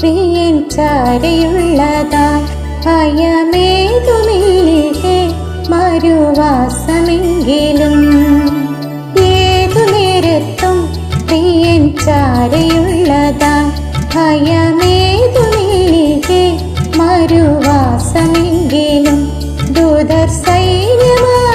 പ്രിയൻ ചാരയുള്ളതായി ഭയമേതുമില്ലേ? മരുവാസമെങ്കിലും ഏതു നേരത്തും പ്രിയൻ ചാരയുള്ളതായി ഭയമേതുമില്ലേ? മരുവാസമെങ്കിലും ദുതർ സൈന്യമായി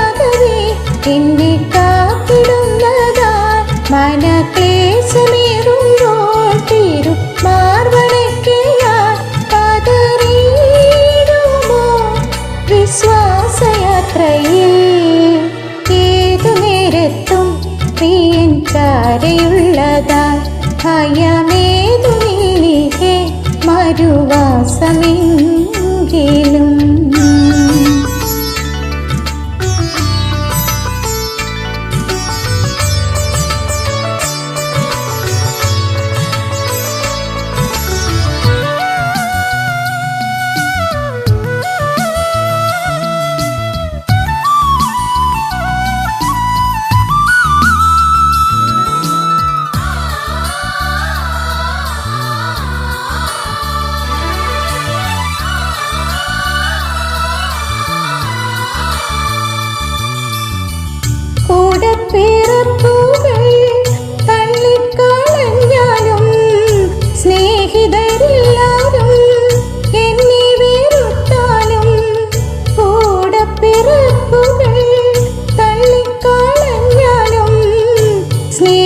para mí.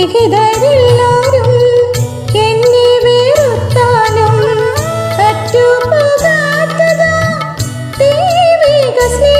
വിഹിതരെല്ലാരും എന്നെ ദൈവിക സ്നേഹം.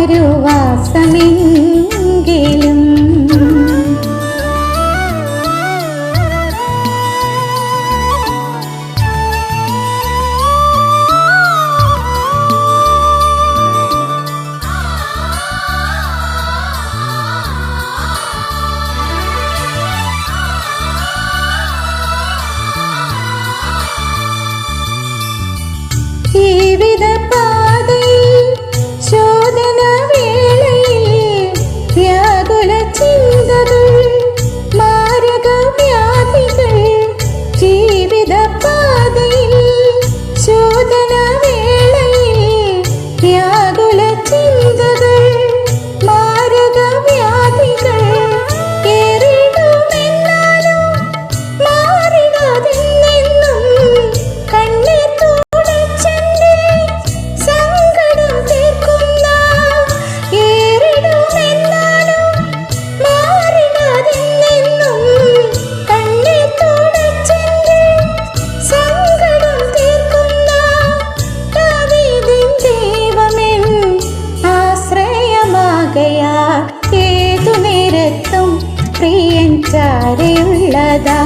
മരുവാസമേ ചാരയുള്ളതാ.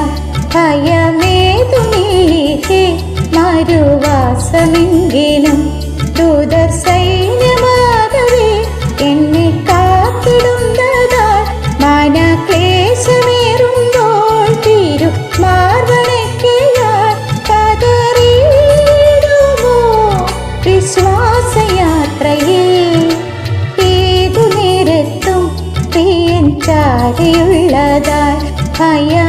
ഭയമേതുമീഹേ മരുവാസമെങ്കിൽ 看呀。